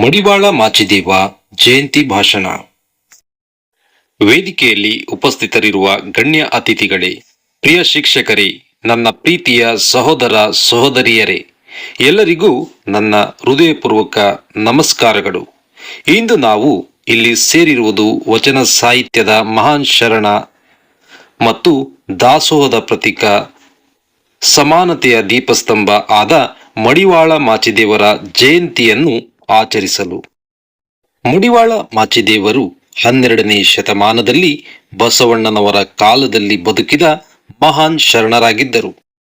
ಮಡಿವಾಳ ಮಾಚಿದೇವ, ಜಯಂತಿ ಭಾಷಣ. ವೇದಿಕೆಯಲ್ಲಿ ಉಪಸ್ಥಿತರಿರುವ ಗಣ್ಯ ಅತಿಥಿಗಳೇ, ಪ್ರಿಯ ಶಿಕ್ಷಕರೇ, ನನ್ನ ಪ್ರೀತಿಯ ಸಹೋದರ ಸಹೋದರಿಯರೇ, ಎಲ್ಲರಿಗೂ ನನ್ನ ಹೃದಯಪೂರ್ವಕ ನಮಸ್ಕಾರಗಳು. ಇಂದು ನಾವು ಇಲ್ಲಿ ಸೇರಿರುವುದು ವಚನ ಸಾಹಿತ್ಯದ ಮಹಾನ್ ಶರಣ ಮತ್ತು ದಾಸೋಹದ ಪ್ರತೀಕ. ಸಮಾನತೆಯ ದೀಪಸ್ತಂಭ ಆದ ಮಡಿವಾಳ ಮಾಚಿದೇವರ ಜಯಂತಿಯನ್ನು ಆಚರಿಸಲು. ಮುಡಿವಾಳ ಮಾಚಿದೇವರು ಹನ್ನೆರಡನೇ ಶತಮಾನದಲ್ಲಿ ಬಸವಣ್ಣನವರ ಕಾಲದಲ್ಲಿ ಬದುಕಿದ ಮಹಾನ್ ಶರಣರಾಗಿದ್ದರು.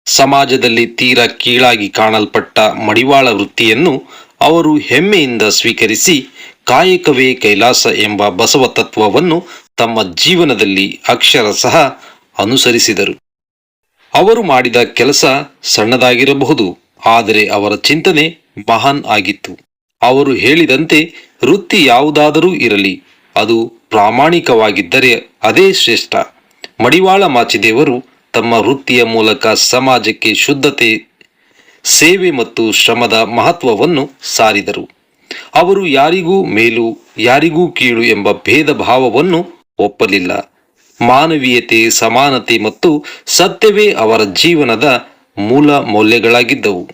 ಸಮಾಜದಲ್ಲಿ ತೀರಾ ಕೀಳಾಗಿ ಕಾಣಲ್ಪಟ್ಟ ಮಡಿವಾಳ ವೃತ್ತಿಯನ್ನು ಅವರು ಹೆಮ್ಮೆಯಿಂದ ಸ್ವೀಕರಿಸಿ ಕಾಯಕವೇ ಕೈಲಾಸ ಎಂಬ ಬಸವ ತತ್ವವನ್ನು ತಮ್ಮ ಜೀವನದಲ್ಲಿ ಅಕ್ಷರಶಃ ಅನುಸರಿಸಿದರು. ಅವರು ಮಾಡಿದ ಕೆಲಸ ಸಣ್ಣದಾಗಿರಬಹುದು, ಆದರೆ ಅವರ ಚಿಂತನೆ ಮಹಾನ್ ಆಗಿತ್ತು. ಅವರು ಹೇಳಿದಂತೆ ವೃತ್ತಿ ಯಾವುದಾದರೂ ಇರಲಿ, ಅದು ಪ್ರಾಮಾಣಿಕವಾಗಿದ್ದರೆ ಅದೇ ಶ್ರೇಷ್ಠ. ಮಡಿವಾಳ ಮಾಚಿದೇವರು ತಮ್ಮ ವೃತ್ತಿಯ ಮೂಲಕ ಸಮಾಜಕ್ಕೆ ಶುದ್ಧತೆ, ಸೇವೆ ಮತ್ತು ಶ್ರಮದ ಮಹತ್ವವನ್ನು ಸಾರಿದರು. ಅವರು ಯಾರಿಗೂ ಮೇಲು, ಯಾರಿಗೂ ಕೀಳು ಎಂಬ ಭೇದ ಭಾವವನ್ನು ಒಪ್ಪಲಿಲ್ಲ. ಮಾನವೀಯತೆ, ಸಮಾನತೆ ಮತ್ತು ಸತ್ಯವೇ ಅವರ ಜೀವನದ ಮೂಲ ಮೌಲ್ಯಗಳಾಗಿದ್ದವು.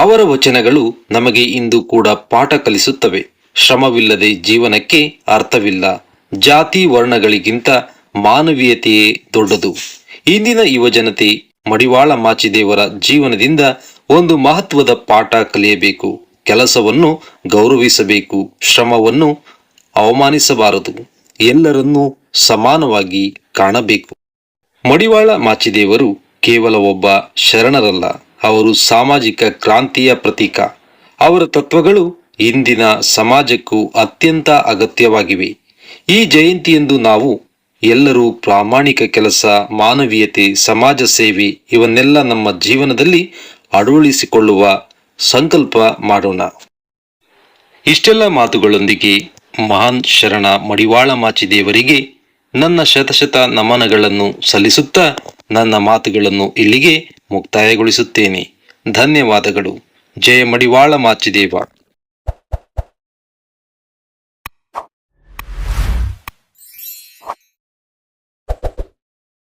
ಅವರ ವಚನಗಳು ನಮಗೆ ಇಂದು ಕೂಡ ಪಾಠ ಕಲಿಸುತ್ತವೆ. ಶ್ರಮವಿಲ್ಲದೆ ಜೀವನಕ್ಕೆ ಅರ್ಥವಿಲ್ಲ. ಜಾತಿ ವರ್ಣಗಳಿಗಿಂತ ಮಾನವೀಯತೆಯೇ ದೊಡ್ಡದು. ಇಂದಿನ ಯುವಜನತೆ ಮಡಿವಾಳ ಮಾಚಿದೇವರ ಜೀವನದಿಂದ ಒಂದು ಮಹತ್ವದ ಪಾಠ ಕಲಿಯಬೇಕು. ಕೆಲಸವನ್ನು ಗೌರವಿಸಬೇಕು. ಶ್ರಮವನ್ನು ಅವಮಾನಿಸಬಾರದು. ಎಲ್ಲರನ್ನೂ ಸಮಾನವಾಗಿ ಕಾಣಬೇಕು. ಮಡಿವಾಳ ಮಾಚಿದೇವರು ಕೇವಲ ಒಬ್ಬ ಶರಣರಲ್ಲ. ಅವರು ಸಾಮಾಜಿಕ ಕ್ರಾಂತಿಯ ಪ್ರತೀಕ. ಅವರ ತತ್ವಗಳು ಇಂದಿನ ಸಮಾಜಕ್ಕೂ ಅತ್ಯಂತ ಅಗತ್ಯವಾಗಿವೆ. ಈ ಜಯಂತಿಯಂದು ನಾವು ಎಲ್ಲರೂ ಪ್ರಾಮಾಣಿಕ ಕೆಲಸ, ಮಾನವೀಯತೆ, ಸಮಾಜ ಸೇವೆ ಇವನ್ನೆಲ್ಲ ನಮ್ಮ ಜೀವನದಲ್ಲಿ ಅಳವಡಿಸಿಕೊಳ್ಳುವ ಸಂಕಲ್ಪ ಮಾಡೋಣ. ಇಷ್ಟೆಲ್ಲ ಮಾತುಗಳೊಂದಿಗೆ ಮಹಾನ್ ಶರಣ ಮಡಿವಾಳ ಮಾಚಿದೇವರಿಗೆ ನನ್ನ ಶತಶತ ನಮನಗಳನ್ನು ಸಲ್ಲಿಸುತ್ತಾ ನನ್ನ ಮಾತುಗಳನ್ನು ಇಲ್ಲಿಗೆ ಮುಕ್ತಾಯಗೊಳಿಸುತ್ತೇನೆ. ಧನ್ಯವಾದಗಳು. ಜಯ ಮಡಿವಾಳ ಮಾಚಿದೇವ.